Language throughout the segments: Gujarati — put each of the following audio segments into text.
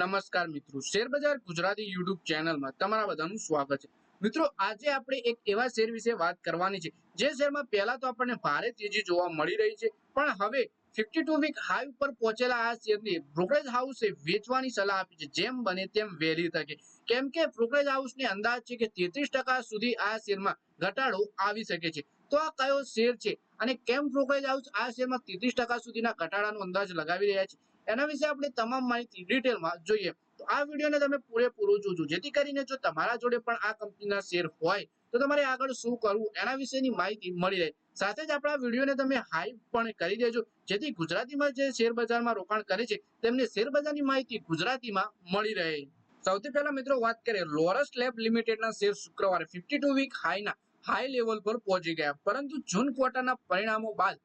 નમસ્કાર મિત્રો. શેરબજાર ગુજરાતી યુટ્યુબ ચેનલમાં તમારા બધાનું સ્વાગત છે. મિત્રો, આજે આપણે એક એવા શેર વિશે વાત કરવાની છે. જે શેરમાં પહેલા તો આપણને ભારે તેજી જોવા મળી રહી છે, પણ હવે ફિફ્ટી ટુ વીક હાઈ ઉપર પહોંચેલા આ શેરને બ્રોકરેજ હાઉસે વેચવાની સલાહ આપી છે. જેમ બને તેમ વહેલી તકે. કેમ કે બ્રોકરેજ હાઉસને અંદાજ છે કે તેત્રીસ ટકા સુધી આ શેરમાં ઘટાડો આવી શકે છે. તો આ કયો શેર છે? અને કેમ બ્રોકરેજ હાઉસ આ શેરમાં તેત્રીસ ટકા સુધીના ઘટાડાનો અંદાજ લગાવી રહ્યા છે? એના વિશે આપણે તમામ માહિતી ડિટેલમાં જોઈએ. તો આ વિડીયોને તમે પૂરેપૂરું જોજો. જેથી કરીને જો તમારા જોડે પણ આ કંપનીના શેર હોય, તો તમારે આગળ શું કરવું, એના વિશેની માહિતી મળી રહે. સાથે જ આપણા વિડીયોને તમે હાઈપ પણ કરી દેજો. જેથી ગુજરાતીમાં જે શેર રોકાણ કરે છે, તેમને શેર બજારની માહિતી ગુજરાતીમાં મળી રહે. સૌથી પહેલા મિત્રો વાત કરીએ, લોરસ લેબ લિમિટેડના શેર શુક્રવારે ફિફ્ટી ટુ વીક હાઈના હાઈ લેવલ પર પહોંચી ગયા. પરંતુ જૂન ક્વાર્ટરના પરિણામો બાદ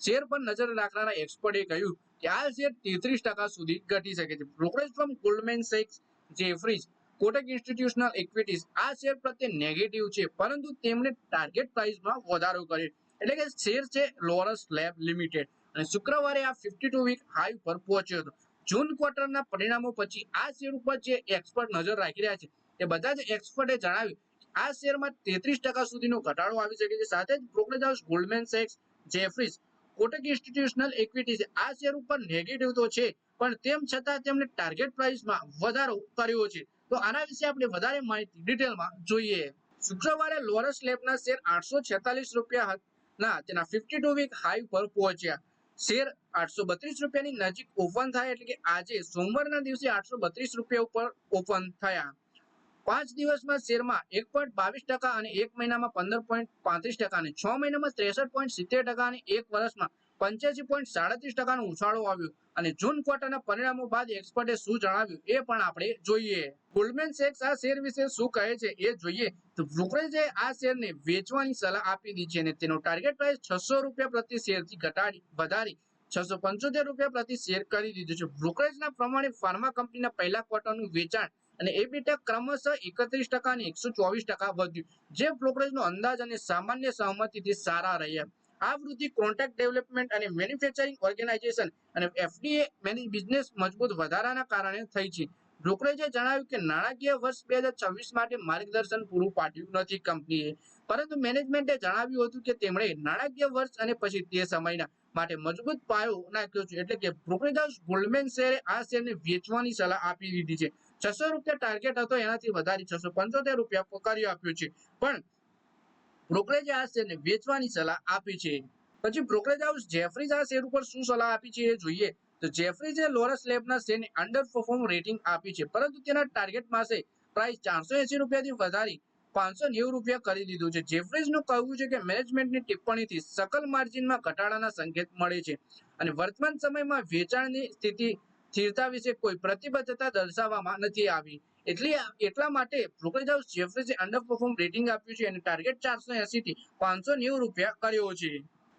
શેર પર નજર રાખનારા એક્સપર્ટે કહ્યું આ શેર તેત્રીસ ટકા સુધી ઘટી શકે છે. બ્રોકરેજ ફ્રોમ ગોલ્ડમેન સેક્સ જેફરીઝ કોટક ઇન્સ્ટિટ્યુશનલ ઇક્વિટીઝ આ શેર પ્રત્યે નેગેટિવ છે, પરંતુ તેમણે ટાર્ગેટ પ્રાઇસમાં વધારો કર્યો. એટલે કે શેર છે લોરસ લેબ લિમિટેડ અને શુક્રવારે આ ફિફ્ટી ટુ વીક હાઈ પર પહોંચ્યો હતો. જૂન ક્વાર્ટરના પરિણામો પછી આ શેર ઉપર જે એક્સપર્ટ નજર રાખી રહ્યા છે તે બધા જ એક્સપર્ટે જણાવ્યું આ શેરમાં તેત્રીસ ટકા સુધીનો ઘટાડો આવી શકે છે. સાથે જ બ્રોકરેજ હાઉસ ગોલ્ડમેન સેક્સ જેફ્રીઝ કોટક ઇન્સ્ટિટ્યુશનલ ઇક્વિટી આ શેર ઉપર નેગેટિવ તો છે, પણ તેમ છતાં તેમણે ટાર્ગેટ પ્રાઇસમાં વધારો કર્યો છે. તો આના વિશે આપણે વધારે માહિતી ડિટેલમાં જોઈએ. શુક્રવારે લોરસ લેબના શેર આઠસો છેતાલીસ રૂપિયા ના, તેના ફિફ્ટી ટુ વીક હાઈ પર પહોંચ્યા. શેર આઠસો બત્રીસ રૂપિયાની નજીક ઓપન થાય એટલે કે આજે સોમવારના દિવસે આઠસો બત્રીસ રૂપિયા ઉપર ઓપન થયા. પાંચ દિવસમાં શેરમાં એક પોઈન્ટ બાવીસ ટકા અને એક મહિનામાં પંદર પોઈન્ટ પાંત્રીસ ટકા અને છ મહિનામાં ત્રેસઠ પોઈન્ટ સિત્તેર ટકા અને એક વર્ષમાં પંચ્યાસી પોઈન્ટ સાડત્રીસ ટકાનો ઉછાળો આવ્યો. અને જૂન ક્વાર્ટરના પરિણામો બાદ એક્સપર્ટે શું જણાવ્યું એ પણ આપણે જોઈએ. ગોલ્ડમેન સેક્સ આ શેર વિશે શું કહે છે એ જોઈએ. તો બ્રોકરેજે આ શેરને વેચવાની સલાહ આપી દીધી છે અને તેનો ટાર્ગેટ પ્રાઇસ છસો રૂપિયા પ્રતિ શેરથી ઘટાડી, વધારી, છસો પંચોતેર રૂપિયા પ્રતિ શેર કરી દીધું છે. બ્રોકરેજના પ્રમાણે ફાર્મા કંપનીના પહેલા ક્વાર્ટરનું વેચાણ અને એબીટા ક્રમશઃ એકત્રીસ ટકા અને એકસો ચોવીસ ટકા વધ્યું. જે બ્રોકરેજનો અંદાજ અને સામાન્ય સહમતિથી સારા રહ્યા. આ વૃદ્ધિ કોન્ટ્રાક્ટ ડેવલપમેન્ટ અને મેન્યુફેક્ચરિંગ ઓર્ગેનાઇઝેશન અને એફડીએ બિઝનેસ મજબૂત વધારાના કારણે થઈ છે. બ્રોકરેજે જણાવ્યું કે નાણાકીય વર્ષ બે હજાર છવ્વીસ માટે માર્ગદર્શન પૂરું પાડ્યું નથી કંપનીએ. પરંતુ મેનેજમેન્ટે જણાવ્યું હતું કે તેમણે નાણાકીય વર્ષ અને પછી તે સમયના માટે મજબૂત પાયો નાખ્યો છે. એટલે કે બ્રોકરેજ ગોલ્ડમેન શેરે આ શેરને વેચવાની સલાહ આપી દીધી છે. છસો રૂપિયા ટાર્ગેટ હતો, એનાથી વધારી છસો પંચોતેર રૂપિયા કરી આપ્યો છે. પણ બ્રોકરેજ આ શેરને વેચવાની સલાહ આપી છે. પછી બ્રોકરેજ હાઉસ જેફરીઝ આ શેર ઉપર શું સલાહ આપી છે એ જોઈએ. તો જેફરીઝે લોરસ લેબના શેરને અંડર પરફોર્મ રેટિંગ આપી છે. પરંતુ તેના ટાર્ગેટ પાસે પ્રાઇસ ચારસો એસી રૂપિયાથી વધારી પાંચસો નેવું રૂપિયા કરી દીધું છે. જેફરીઝનું કહેવું છે કે મેનેજમેન્ટની ટિપ્પણીથી સકલ માર્જિનમાં ઘટાડાના સંકેત મળે છે. અને વર્તમાન સમયમાં વેચાણની સ્થિતિ સ્થિરતા વિશે કોઈ પ્રતિબદ્ધતા દર્શાવવામાં નથી આવી. એટલે એટલા માટે બ્રોકરેજ હાઉસ જેફરીઝે અંડર પરફોર્મ રેટિંગ આપ્યું છે અને ટાર્ગેટ ચારસો એસી થી પાંચસો નેવું રૂપિયા કર્યો છે.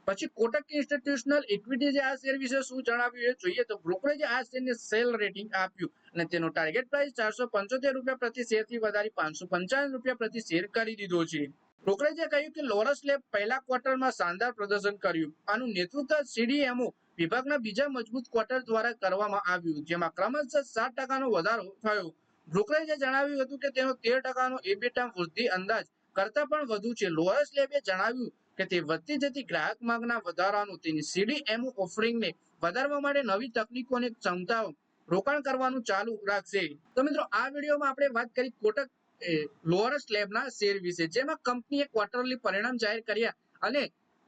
પછી કોટક ઇન્સ્ટિટ્યુશનલ ઇક્વિટીઝે આ શેર વિશે શું જણાવ્યું એ જોઈએ તો બ્રોકરેજે આ શેરને સેલ રેટિંગ આપ્યું અને તેનો ટાર્ગેટ પ્રાઇસ ચારસો પંચોતેર રૂપિયા પ્રતિ શેરથી વધારી પાંચસો પંચાવન રૂપિયા પ્રતિ શેર કરી દીધો છે. બ્રોકરેજે કહ્યું કે લોરસ લેબ પહેલા ક્વાર્ટરમાં શાનદાર પ્રદર્શન કર્યું. આનું નેતૃત્વ સીડીએમઓ વિભાગના બીજા મજબૂત ક્વાર્ટર દ્વારા કરવામાં આવ્યું, જેમાં ક્રમશઃ સાત ટકાનો વધારો થયો. બ્રોકરેજે જણાવ્યું હતું કે તેનો તેર ટકાનો એબીટા વૃદ્ધિ અંદાજ કરતા પણ વધુ છે. લોરસ લેબે જણાવ્યું કે તે વધતી જતી ગ્રાહક માંગના વધારાનું તેની સીડીએમઓ ઓફરિંગને વધારવા માટે નવી તકનીકો અને ક્ષમતાઓ રોકાણ કરવાનું ચાલુ રાખશે. તો મિત્રો, આ વિડીયોમાં આપણે વાત કરી કોટક લોઅરસ લેબના શેર વિશે, જેમાં કંપનીએ ક્વાર્ટરલી પરિણામ જાહેર કર્યા અને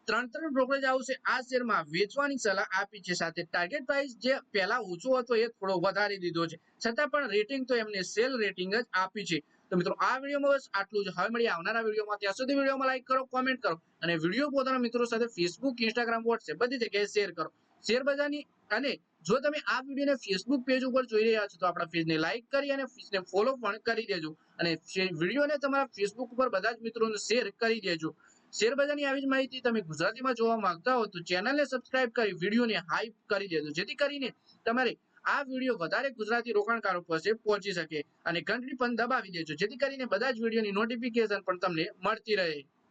ત્રણ ત્રણ બ્રોકરેજ હાઉસે આ શેરમાં વેચવાની સલાહ આપી છે. સાથે ટાર્ગેટ પ્રાઇસ જે પહેલા ઊંચો હતો એ થોડો વધારી દીધો છે. છતાં પણ રેટિંગ તો એમને સેલ રેટિંગ જ આપી છે. તો મિત્રો, આ વિડીયોમાં બસ આટલું જ. હવે મળી આવનારા વિડીયોમાં ત્યાં સુધી વિડીયોમાં લાઈક કરો કોમેન્ટ કરો અને વીડિયો પોતાના મિત્રો સાથે ફેસબુક ઇન્સ્ટાગ્રામ વોટ્સએપ બધી જગ્યાએ શેર કરો. શેર બજારની અને જો તમે આ વિડીયોને ફેસબુક પેજ ઉપર જોઈ રહ્યા છો તો આપણા પેજને લાઈક કરી અને પેજને ફોલો પણ કરી દેજો. અને વિડીયોને તમારા ફેસબુક ઉપર બધા જ મિત્રોને શેર કરી દેજો. શેર બજારની આવી જ માહિતી તમે ગુજરાતીમાં જોવા માંગતા હો તો ચેનલને સબસ્ક્રાઇબ કરી, વિડીયોને હાઈપ કરી દેજો. જેથી કરીને તમારે આ વીડિયો વધારે ગુજરાતી રોકાણકારો પાસે પહોંચી શકે અને ઘંટડી પણ દબાવી દેજો. જેથી કરીને બધા જ વિડીયોની નોટિફિકેશન પણ તમને મળતી રહે.